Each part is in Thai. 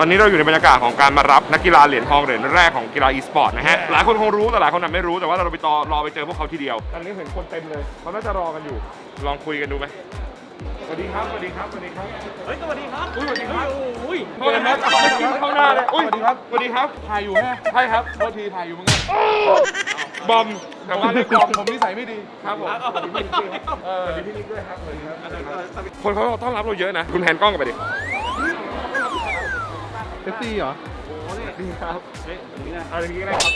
ตอนนี้เราอยู่ในบรรยากาศของการมารับนักกีฬาเหรียญทองเหรียญแรกของกีฬาอีสปอร์ตนะฮะ หลายคนคงรู้แต่หลายคนอาจไม่รู้แต่ว่าเราไปต่อรอไปเจอพวกเขาทีเดียว ตอนนี้เห็นคนเต็มเลยเขาน่าจะรอกันอยู่ ลองคุยกันดูไหมสวัสดีครับสวัสดีครับสวัสดีครับ เฮ้ยสวัสดีครับ อุ้ยสวัสดีครับอุ้ยโทษนะครับไม่กินเข้าหน้าเลยอุ้ยสวัสดีครับสวัสดีครับถ่ายอยู่ฮะใช่ครับโทษทีถ่ายอยู่เหมือนกันบอมแต่ว่าเรียกบบออมมผมนิสัยไม่ดีครับผมสวัสดีพี่นิกกี้ครับเออสวัสดีพี่นิกด้วยครับสวัสดีครับคนเขาต้อนรับเราเยอะนะคุณแพนกล้องกันไปดิ เอฟซีเหรอดีครับเฮ้ยอันนี้นะเอาอย่างนี้ก็ได้ครับ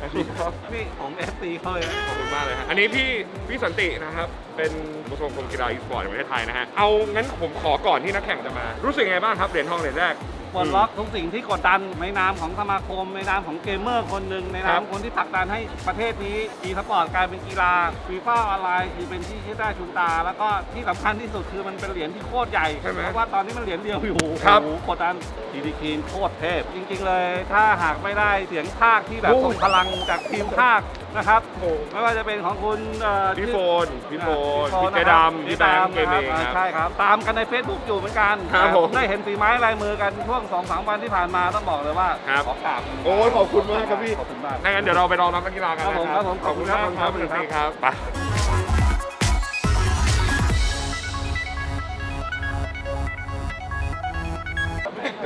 สวัสดีครับนี่ของ FC เขาเลยนะขอบคุณมากเลยฮะอันนี้พี่พี่สันตินะครับ เป็นผู้ชมกรมกีฬาอีสปอร์ตแห่งประเทศไทยนะฮะเอางั้นผมขอก่อนที่นักแข่งจะมา รู้สึกไงบ้างครับเหรียญทองเหรียญแรก ปลดล็อกทุกสิ่งที่กดดันในนามของสมาคม ในนามของเกมเมอร์คนหนึ่งในนามคนที่ผลักดันให้ประเทศนี้อีสปอร์ตกลายเป็นกีฬาฟีฟ่าออนไลน์คือเป็นที่ที่ได้ชุนตา แล้วก็ที่สำคัญที่สุดคือมันเป็นเหรียญที่โคตรใหญ่ใช่ไหมเพราะว่าตอนนี้มันเหรียญเดียวอยู่ครับโอ้โหกดดันดีดีคีนโคตรเทพ จริง ๆ เลย ถ้าหากไม่ได้เสียงภาคที่แบบโอ้ส่งพลังจากทีมภาค นะครับโอ้ไม่ว่าจะเป็นของคุณเอ่อพี่ชื่อโฟนพี่โฟนพี่พี่โฟเจนะครับดำพี่แบงค์เกมเองครับ ใช่ครับ ตามกันใน Facebook อยู่เหมือนกันครับผม ได้เห็นฝีไม้ลายมือกันช่วง2อสวันที่ผ่านมาต้องบอกเลยว่าครับ ขอกราบโอ้ยขอบคุณมากครับพี่ขอบคุณมากงั้นเดี๋ยวเราไปรอรับนักกีฬากันนะครับผมครับผมขอบคุณมากขอบคุณครับ ครับคุณสันติครับไป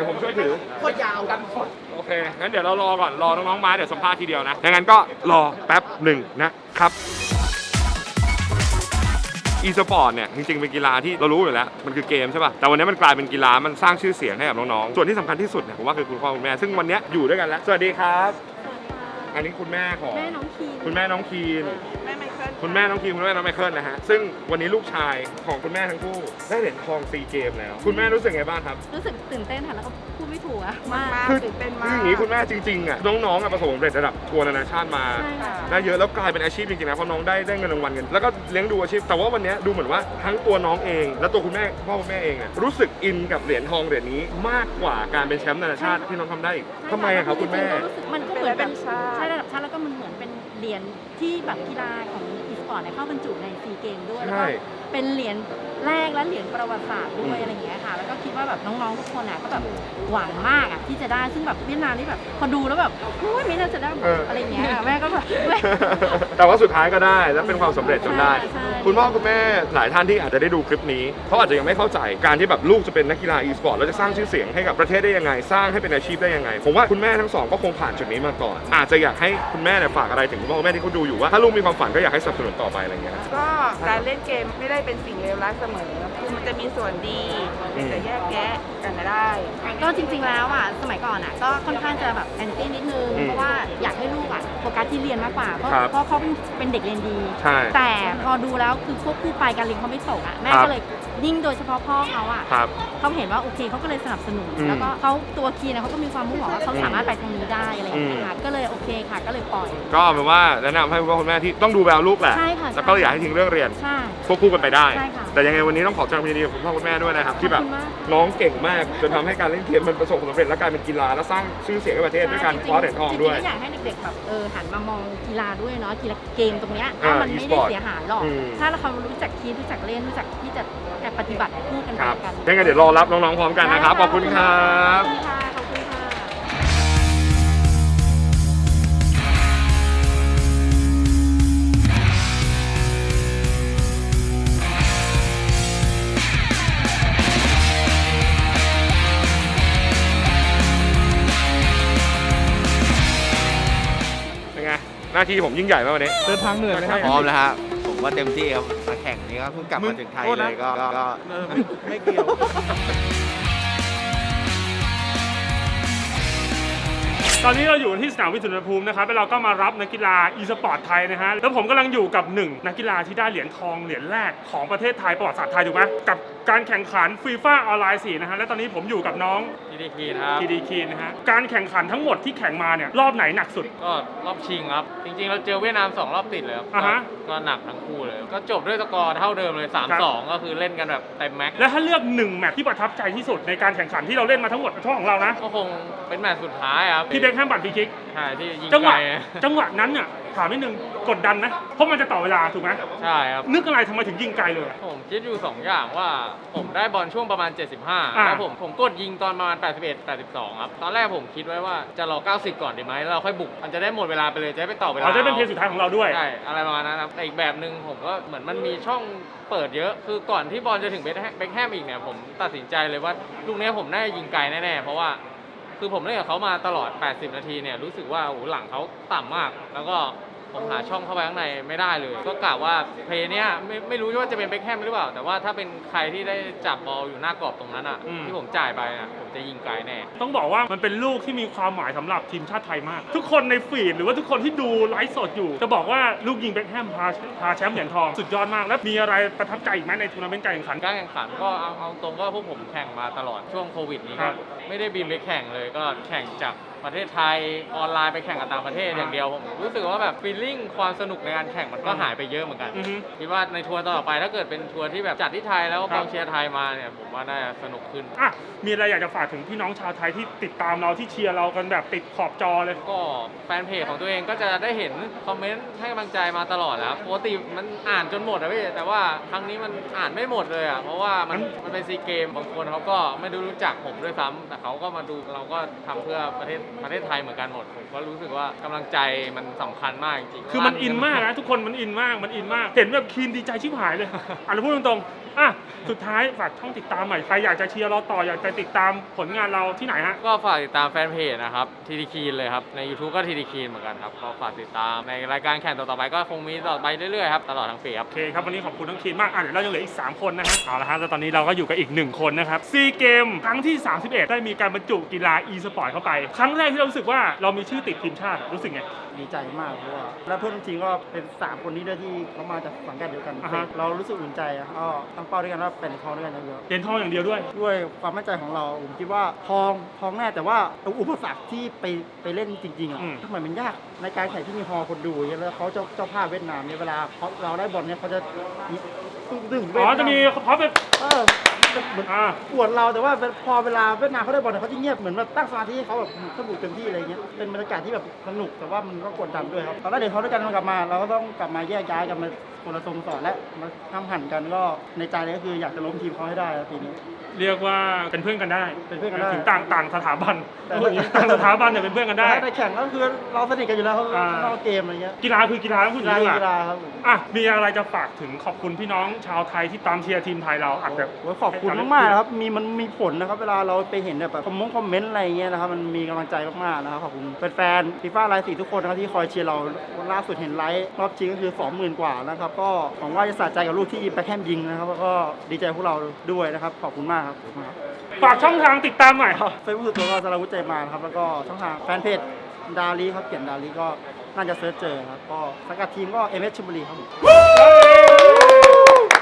ดี๋ยวผมช่วยถือก็ยาวกันฝนโอเค งั้นเดี๋ยวเรารอก่อน รอน้องๆมาเดี๋ยวสัมภาษณ์ทีเดียวนะดังนั้นก็รอแป๊บหนึ่งนะครับ e สปอร์ตเนี่ย จริงๆ เป็นกีฬาที่เรารู้อยู่แล้ว มันคือเกมใช่ป่ะ แต่วันนี้มันกลายเป็นกีฬา มันสร้างชื่อเสียงให้กับน้องๆ ส่วนที่สำคัญที่สุดเนี่ย ผมว่าคือคุณพ่อคุณแม่ ซึ่งวันนี้อยู่ด้วยกันแล้ว สวัสดีครับ อันนี้คุณแม่ของ แม่น้องคีนคุณแม่น้องคีน แม่ไมเคิลคุณแม่น้องคีนคุณแม่น้องไมเคิลนะฮะ ซึ่งวันนี้ลูกชายของคุณแม่ทั้งคู่ ได้เหรียญทองซีเกมแล้ว คุณแม่รู้สึกไงบ้างครับ รู้สึกตื่นเต้นค่ะแล้วก็พูดไม่ถูกอะมากคือตื่นเต้นคือมากอย่างนี้คุณแม่จริงๆอะน้องๆอะประสบความสำเร็จระดับทัวร์นานาชาติมาใช่ค่ะ ได้เยอะแล้วกลายเป็นอาชีพจริงๆนะเพราะน้องได้ได้เงินรางวัลกันแล้วก็เลี้ยงดูอาชีพแต่ว่าวันเนี้ยดูเหมือนว่าทั้งตัวน้องเอง และตัวคุณแม่พ่อคุณแม่เองอะรู้สึกอินกับเหรียญทองเหรียญนี้มากกว่าการเป็นแชมป์นานาชาติที่น้องทำได้อีกทำไมอะครับคุณแม่จงๆก็รู้สึกมันก็เหมือนแบบเป็นระดับชาติ ใช่ระดับชาติแล้วก็มันเหมือนเป็น เหรียญที่แบบกีฬาของอีสปอร์ตเนี่ยเข้าบรรจุในซีเกมด้วยแล้วก็ เป็นเหรียญแรกและเหรียญประวัติศาสตร์ด้วอืยมอะไรอย่างเงี้ยค่ะ แล้วก็คิดว่าแบบน้องๆทุกคนอะก็แบบหวังมากอะที่จะได้ซึ่งแบบเวียดนามนี่แบบพอดูแล้วแบบโอ้ยไม่น่าจะได้อะไรอย่างเงี้ยแม่ก็แบบแม่ แต่ว่าสุดท้ายก็ได้และเป็นความสำเร็จจนได้ ใช่ใช่ คุณพ่อคุณแม่หลายท่านที่อาจจะได้ดูคลิปนี้เขาอาจจะยังไม่เข้าใจการที่แบบลูกจะเป็นนักกีฬาอีสปอร์ตแล้วจะสร้างชื่อเสียงให้กับประเทศได้ยังไง สร้างให้เป็นอาชีพได้ยังไง ผมว่าคุณแม่ทั้งสองก็คงผ่านจุดนี้มาก่อน อาจจะอยากให้คุณแม่เนี่ยฝากอะไรถึงคุณพ่อคุณแม่ที่เขาดูอยู่ว่าถ้าลูกมีความฝันก็อยากให้สนับสนุนต่อไปอะไรอย่างเงี้ย ก็การเล่นเกมไม่ได้เป็นสิ่งเลวร้ายเสมอคือมันจะมีส่วนดีอืมแต่แยกแยะกันได้ ก็จริงๆแล้วอะสมัยก่อนอะก็ค่อนข้างจะแบบแอนตี้นิดนึงอืมเพราะว่าอยากให้ลูกอะโฟกัสที่เรียนมากกว่าเพราะครับเพราะเขาเป็นเป็นเด็กเรียนดีใช่แต่พอดูแล้วคือควบคู่ไปการเรียนเขาไม่ตกอะแม่ครับก็เลยยิ่งโดยเฉพาะพ่อเขาอะครับเขาเห็นว่าโอเคเขาก็เลยสนับสนุนอืมแล้วก็เขาตัวคีนะเขาก็มีความมุ่งหวังว่าเขาสามารถไปทางนี้ได้อะไรอย่างเงี้ยค่ะก็เลยโอเคค่ะ ก็เลยปล่อย ก็เอาเป็นว่าแนะนำให้คุณพ่อคุณแม่ที่ต้องดูแววลูกแหละ ใช่ค่ะแล้วก็อย่าให้ทิ้งเรื่องเรียน ใช่ ควบคู่กันไปได้ ใช่ค่ะแต่ยังไงวันนี้ต้องขอแสดงความยินดีกับคุณพ่อคุณแม่ด้วยนะครับ ที่แบบขอบคุณมากน้องเก่งมากจนทำให้การเล่นเกมมันประสบความสำเร็จและกลายเป็นกีฬาและสร้างชื่อเสียงให้ประเทศด้วยการคว้าเหรียญทองด้วย จริๆก็อยากให้เด็กๆแบบเออหันมามองกีฬาด้วยเนาะกีฬาเกมตรงเนี้ยอ่าว่ามันไม่ได้ e-sport เสียหายหรอก อืม ถ้าเรารู้จักคิดรู้จักเล่นรู้จักที่จะปฏิบัติคู่กันคไปรับกันยังไงเดี๋ยวรอรับน้องๆพร้อมกันนะครับ ขอบคุณครับ ขอบคุณค่ะขอบคุณค่ะ หน้าที่ผมยิ่งใหญ่ไหมวันนี้ เดินทางเหนื่อยไหมครับ พร้อมแล้วครับผมว่าเต็มที่ครับมาแข่งนี้ก็เพิ่งกลับมาถึงไทยเลยก็ก็ก็ ไม่เกี่ยว ตอนนี้เราอยู่ที่สนามวิสุทธิภูมินะครับแล้วเราก็มารับนักกีฬาอีสปอร์ตไทยนะฮะ แล้วผมกำลังอยู่กับหนึ่งนักกีฬาที่ได้เหรียญทองเหรียญแรกของประเทศไทยประวัติศาสตร์ไทยถูกไหมกับการแข่งขันฟีฟ่าออนไลน์4นะฮะ และตอนนี้ผมอยู่กับน้องทีดีคีนะครับทีดีคีนะฮะ การแข่งขันทั้งหมดที่แข่งมาเนี่ยรอบไหนหนักสุด ก็รอบชิงครับ จริงๆ เราเจอเวียดนาม2รอบติดเลยครับอ่าฮะก็ก็หนักทั้งคู่เลย ก็จบด้วยสกอร์เท่าเดิมเลย 3-2 ก็คือเล่นกันแบบเต็มแม็กซ์ และถ้าเลือกหนึ่งแมตช์ที่ประทับใจที่สุดในการแข่งขันที่เราเล่นมาทั้งหมดในช่องของเรานะ ก็คงเป็นแมตช์สุดท้ายครับพี่เบคแฮมบัตรฟรีคิก ใช่ที่ยิงจังหไกลวะจังหวะนั้นเนี่ยถามนิดนึงกดดันไหมเพราะมันจะต่อเวลาถูกไหมใช่ครับ นึกอะไรทำไมถึงยิงไกลเลยอะ ผมคิดอยู่ 2 อย่างว่าผมได้บอลช่วงประมาณ 75 อ่า แล้วผมผมกดยิงตอนประมาณ 81 82 ครับ ตอนแรกผมคิดไว้ว่าจะรอ 90 ก่อนดีไหมแล้วเราค่อยบุก มันจะได้หมดเวลาไปเลยจะได้ไปต่อเวลาเราจะเป็นเพลงสุดท้ายของเราด้วย ใช่ อะไรประมาณนั้นครับแต่อีกแบบหนึ่งผมก็เหมือนมันมีช่องเปิดเยอะ คือก่อนที่บอลจะถึงเบคแฮมเบคแฮมอีกเนี่ยผมตัดสินใจเลยว่าลูกเนี้ยผมน่าจะยิงไกลแน่ๆ เพราะว่า คือผมเล่นกับเขามาตลอด 80 นาทีเนี่ยรู้สึกว่าโอ้โหหลังเขาต่ำมาก แล้วก็ ผมหาช่องเข้าไปข้างในไม่ได้เลย ก็กะว่าเพลย์เนี้ยไม่ไม่รู้ว่าจะเป็นเบคแฮมหรือเปล่า แต่ว่าถ้าเป็นใครที่ได้จับบอลอยู่หน้ากรอบตรงนั้นอะอืม ที่ผมจ่ายไปอะผมจะยิงไกลแน่ ต้องบอกว่ามันเป็นลูกที่มีความหมายสำหรับทีมชาติไทยมาก ทุกคนในฟีดหรือว่าทุกคนที่ดูไลฟ์สดอยู่ จะบอกว่าลูกยิงเบคแฮมพาพาแชมป์เหรียญทองสุดยอดมาก แล้วมีอะไรประทับใจอีกไหมในทัวร์นาเมนต์การแข่งขัน การแข่งขันก็เอาเอาตรงก็พวกผมแข่งมาตลอดช่วงโควิดนี้ครัก็บไม่ได้บินไปแข่งเลยก็แข่งจาก ประเทศไทยออนไลน์ไปแข่งกับต่างประเทศอย่างเดียวผมรู้สึกว่าแบบฟีลลิ่งความสนุกในการแข่งมันก็หายไปเยอะเหมือนกันอือฮึคิดว่าในทัวร์ต่อไปถ้าเกิดเป็นทัวร์ที่แบบจัดที่ไทยแล้วคกรับองเชียร์ไทยมาเนี่ยผมว่าน่าจะสนุกขึ้น อะมีอะไรอยากจะฝากถึงพี่น้องชาวไทยที่ติดตามเราที่เชียร์เรากันแบบติดขอบจอเลย ก็แฟนเพจของตัวเองก็จะได้เห็นคอมเมนต์ให้กำลังใจมาตลอดแล้วปกติมันอ่านจนหมดอะพี่แต่ว่าครั้งนี้มันอ่านไม่หมดเลยอะเพราะว่ามันมันเป็นซีเกมบางคนเขาก็ไม่ได้รู้จักผมด้วยซ้ำแต่เขาก็มาดูเราก็ทำเพื่อประเทศประเทศไทยเหมือนกันหมดผมก็รู้สึกว่ากำลังใจมันสำคัญมากจริงๆคือมันอินมากนะทุกคนมันอินมากมันอินมาก เห็นแบบคีนดีใจชิบหายเลยอะเราพูดตรงๆอะสุดท้ายฝากช่องติดตามใหม่ใครอยากจะเชียร์เราต่ออยากจะติดตามผลงานเราที่ไหนฮะ ก็ฝากติดตามแฟนเพจนะครับทีดีคีนเลยครับ ใน YouTube ก็ทีดีคีนเหมือนกันครับ ก็ฝากติดตามในรายการแข่งต่อๆไปก็คงมีต่อไปเรื่อยๆครับ ตลอดทั้งปีครับ โอเคครับ วันนี้ขอบคุณทั้งทีมมาก อะเดี๋ยวเรายังเหลืออีก 3 คนนะฮะเอาละฮะแล้วตอนนี้เราก็อยู่กับอีก 1 คนนะครับซีเกมครั้งที่ 31 ได้มีการบรรจุกีฬา e สปอร์ตเข้าไป ครั้งแรกที่เรารู้สึกว่าเรามีชื่อติดทีมชาติรู้สึกไง ดีใจมากเพราะว่าแล้วเพื่อนทีมก็เป็น 3 คนนี้ด้วยที่เขามาจากสังกัดเดียวกัน อ่าฮะ เรารู้สึกอุ่นใจอะก็ตั้งเป้าด้วยกันว่าเป็นทองด้วยกันเยอะเหรียญทองอย่างเดียวด้วย ๆด้วยความมั่นใจของเราผมคิดว่าทองทองแน่แต่ว่าอุปสรรคที่ไปไปเล่นจริงๆอะอืม ทำไมมันยากในการแข่งที่มีฮอลคนดูอย่างเงี้ยแล้วเขาเจ้าเจ้าภาพเวียดนามเนี่ยเวลาเขาเราได้บอลเนี่ยเขาจะตึงๆอ๋อจะมีเพราะเป็นเออ เหมือนอ่า ปวดเราแต่ว่าพอเวลาเวียดนามเขาได้บอลเนี่ยเขาจะเงียบเหมือนแบบตั้งสมาธิให้เขาแบบสนุกเต็มที่อะไรเงี้ยเป็นบรรยากาศที่แบบสนุกแต่ว่ามันก็กดดันด้วยครับตอนแรกเดี๋ยวเขาด้วยกันมากลับมา เราก็ต้องกลับมาแยกย้ายกันมาคนละสโมสรและมาทำหันกันก็ในใจเลยก็คืออยากจะล้มทีมเขาให้ได้ครับปีนี้ เรียกว่าเป็นเพื่อนกันได้เป็นเพื่อนกันได้ถึงต่างต่างสถาบันแต่พูดอย่างนี้ต่างสถาบันเนี่ยเป็นเพื่อนกันได้ แต่ถ้าในแข่งก็คือเราสนิทกันอยู่แล้วเขาอ่า นอกเกมอะไรเงี้ยกีฬาคือกีฬาต้องพูดอกีย่างฬานี้ดีกกีฬาว่าครับผมอะมีอะไรจะฝากถึงขอบคุณพี่น้องชาวไทยที่ตามเชียร์ทีมไทยเราอะแบบ โอ้ยขอบคุณมากๆนะครับมีมันมีผลนะครับ เวลาเราไปเห็นแบบคอมมงคอมเมนต์อะไรเงี้ยนะครับมันมีกำลังใจมากๆนะครับขอบคุณแฟนๆฟีฟ่าไลฟ์สีทุกคนนะครับที่คอยเชียร์เราล่าสุดเห็นไลฟ์รอบชิงก็คือ 20,000 กว่านะครับก็หวังว่าจะสะใจกับลูกที่แบ็คแฮมยิงนะครับแล้วก็ดีใจพวกเราด้วยนะครับ ขอบคุณมากครับขอบคุณครับฝากช่องทางติดตามหน่อยเฟซบุ๊กส่วนตัวก็สารวุฒิใจมานะครับแล้วก็ช่องทางแฟนเพจดาลีครับเขียนดาลีก็น่าจะเซิร์ชเจอครับก็สังกัดทีมก็เอเมชชลบุรีครับผม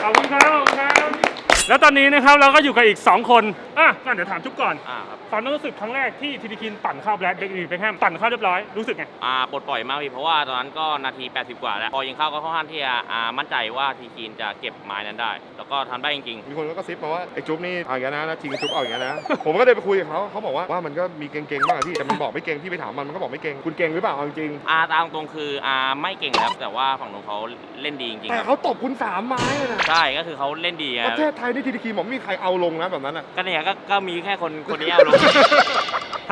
ขอบคุณครับขอบคุณครับ แล้วตอนนี้นะครับเราก็อยู่กับอีก 2 คนอะงั้นเดี๋ยวถามจุ๊บก่อนอ่าครับความรู้สึกครั้งแรกที่ทีดีคินปั่นเข้าแบล็คเบคแบคแฮมปั่นเข้าเรียบร้อยรู้สึกไง อ่าปลดปล่อยมากพี่เพราะว่าตอนนั้นก็นาที 80 กว่าแล้ว พอยิงเข้าก็ค่อนข้างที่จะอ่ามั่นใจว่าทีคีนจะเก็บไม้นั้นได้ แล้วก็ทำได้จริงมีคนก็กระซิบมาว่าไอ้จุ๊บนี่เอาอย่างนี้นะแล้วจริงจุ๊บเอาอย่างนี้นะ ผมก็เลยไปคุยกับเขาเขาบอกว่าว่ามันก็มีเก่งๆบ้างอะพี่แต่มันบอกไม่เก่งพี่ไปถามมันมันก็บอกไม่เก่งคุณเก่งหรือเปล่าเอาจริงๆอาตามตรงคืออาไม่เก่งแล้วแต่ว่าฝั่งนู้นเขาเล่นดีจริงๆแต่ครับเขาตบคุณสามไม้อะนะใช่ก็คือเขาเล่นดีปอะระเทศไทยนี่ทีดีคีบอกไม่มีใครเอาลงนะแบบนั้นอะ ก็เนี่ยก็ก็มีแค่คนคนนี้เอาลง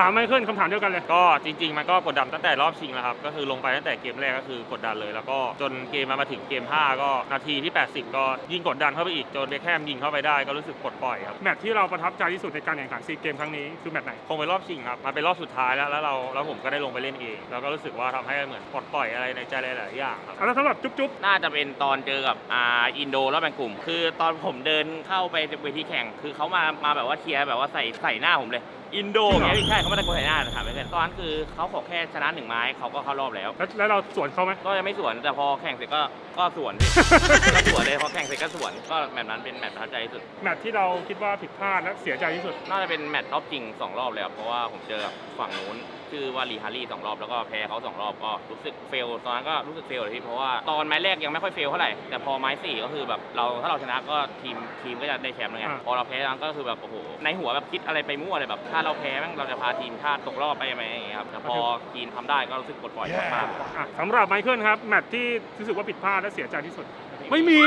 ถามไมเคิลคำถามเดียวกันเลย ก็จริง ๆ มันก็กดดันตั้งแต่รอบชิงแล้วครับ ก็คือลงไปตั้งแต่เกมแรกก็คือกดดันเลย แล้วก็จนเกมมามาถึงเกม 5 ก็นาทีที่ 80 ก็ยิ่งกดดันเข้าไปอีกจนเบคแฮมยิงเข้าไปได้ก็รู้สึกปลดปล่อยครับ แมตช์ที่เราประทับใจที่สุดในการแข่งขันซีเกมครั้งนี้คือแมตช์ไหน คงเป็นรอบชิงครับมาเป็นรอบสุดท้ายแล้วแล้วเราแล้วผมก็ได้ลงไปเล่นเอง แล้วก็รู้สึกว่าทำให้เหมือนปลดปล่อยอะไรในใจหลายๆอย่างครับเอาแล้วสำหรับจุ๊บจุ๊บน่าจะเป็นตอนเจอกับอ่าอินโดรอบแบ่งกลุ่ม คือตอนผมเดินเข้าไปเวทีแข่ง คือเขามามาแบบว่าเชียร์แบบว่าใส่ใส่หน้าผมเลยอินโดอย่างเงี้ยพี่ใช่เขาไม่ตะโกนใส่หน้าถามไปเพื่อนตอนนั้นคือเขาขอแค่ชนะหนึ่งไม้เขาก็เข้ารอบแล้ว แล้วแล้วเราสวนเขาไหม ก็ยังไม่สวนแต่พอแข่งเสร็จก็ก็สวนก็สวนเลยพอแข่งเสร็จก็สวนก็แบบนั้นเป็นแมตช์ประทับใจที่สุด แมตช์ที่เราคิดว่าผิดพลาดและเสียใจที่สุด น่าจะเป็นแมตช์รอบจริงสองรอบเลยครับเพราะว่าผมเจอกับฝั่งนู้น ชื่อว่าลีฮารี่สองรอบแล้วก็แพ้เขาสองรอบก็รู้สึกเฟลตอนนั้นก็รู้สึกเฟลเลยพี่เพราะว่าตอนไม้แรกยังไม่ค่อยเฟลเท่าไหร่แต่พอไม้สี่ก็คือแบบเราถ้าเราชนะก็ทีมทีมก็จะได้แชมป์เลยไงอ่าพอเราแพ้นั้นก็คือแบบโอ้โหในหัวแบบคิดอะไรไปมั่วเลยแบบถ้าเราแพ้แม่งเราจะพาทีมชาติตกรอบไปไหมอย่างเงี้ยครับแต่พอทีมทำได้ก็รู้สึกปลดปล่อยมากๆ อะสำหรับไมเคิลครับ แมตช์ที่รู้สึกว่าผิดพลาดและเสียใจที่สุด ไม่มี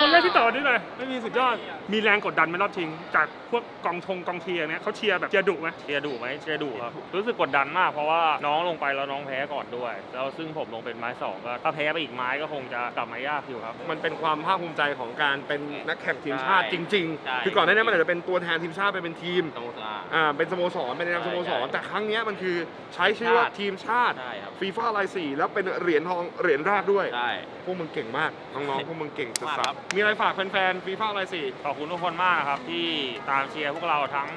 คนแรกที่ตอบนี่เลยไม่มีสุดยอด มีแรงกดดันไหมรอบชิง จากพวกกองชงกองเชียร์เนี่ยเขาเชียร์แบบเชียร์ดุไหมเชียร์ดุไหมเชียร์ดุครับ รู้สึกกดดันมากเพราะว่าน้องลงไปแล้วน้องแพ้ก่อนด้วย แล้วซึ่งผมลงเป็นไม้สองก็ถ้าแพ้ไปอีกไม้ก็คงจะกลับมายากอยู่ครับ มันเป็นความภาคภูมิใจของการเป็นนักแข่งทีมชาติจริง ใช่ ๆ คือก่อนหน้านี้มันอาจจะเป็นตัวแทนทีมชาติไปเป็นทีม สโมสร อ่า เป็นสโมสร เป็นในนามสโมสร ใช่แต่ครั้งเนี้ยมันคือใช้ชื่อว่าทีมชาติใช่ครับ ฟีฟ่าไลสี่แล้วเป็นเหรียญทองเหรียญแรกด้วย ใช่ พวกมึงเก่งมากน้องๆพวกมึงเก่งสุมากดครับ ๆมีอะไรฝากแฟนๆฟีฟ่าไลสี่ขอบคุณทุกคนมากครับที่ตามเชียร์พวกเราทั้ง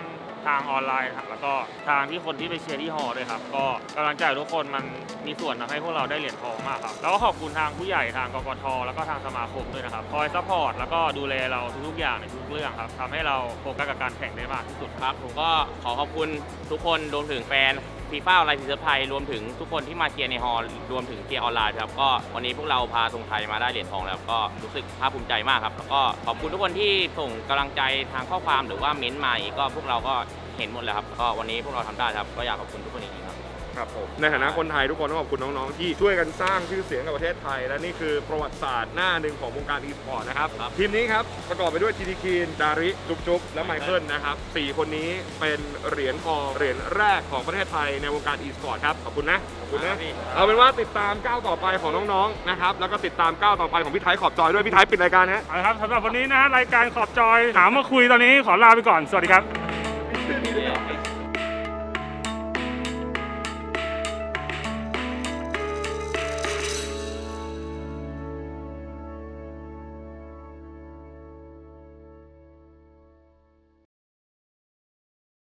ทางออนไลน์ครับแล้วก็ทางที่คนที่ไปเชียร์ที่ฮอลล์ด้วยครับ ก็กำลังใจทุกคนมันมีส่วนทำให้พวกเราได้เหรียญทองมากครับแล้วก็ขอบคุณทางผู้ใหญ่ทางกกทแล้วก็ทางสมาคมด้วยนะครับคอยซัพพอร์ตแล้วก็ดูแลเราทุกๆอย่างในทุกๆเรื่องครับทำให้เราโฟกัสกับการแข่งได้มากที่สุด ครับผมก็ขอขอบคุณทุกคนรวมถึงแฟน ฟีฟ่าออนไลน์ทีเซอร์ไพรรวมถึงทุกคนที่มาเชียร์ในฮอลล์รวมถึงเชียร์ออนไลน์ครับก็วันนี้พวกเราพาธงไทยมาได้เหรียญทองแล้วก็รู้สึกภาคภูมิใจมากครับแล้วก็ขอบคุณทุกคนที่ส่งกำลังใจทางข้อความหรือว่าเม้นต์มาอีกก็พวกเราก็เห็นหมดแล้วครับก็วันนี้พวกเราทำได้ครับก็อยากขอบคุณทุกคนจริงๆครับ ครับผมในฐานะคนไทยทุกคนต้องขอบคุณน้องๆ ที่ช่วยกันสร้างชื่อเสียงกับประเทศไทย และนี่คือประวัติศาสตร์หน้าหนึ่งของวงการอีสปอร์ตนะครับครับทีมนี้ครับ ประกอบไปด้วยทีดีคีนดาริ จุ๊บจุ๊บและไมเคิลนะครับสี่คนนี้เป็นเหรียญทองเหรียญแรกของประเทศไทยในวงการอีสปอร์ตครับขอบคุณนะขอบคุณนะเอาเป็นว่าติดตามก้าวต่อไปของน้องๆนะครับแล้วก็ติดตามก้าวต่อไปของพี่ไทยขอบจอยด้วยพี่ไทยปิดรายการฮะเอาละครับสำหรับวันนี้นะฮะรายการขอบจอยถามมาคุยตอนนี้ขอลาไปก่อน สวัสดีครับ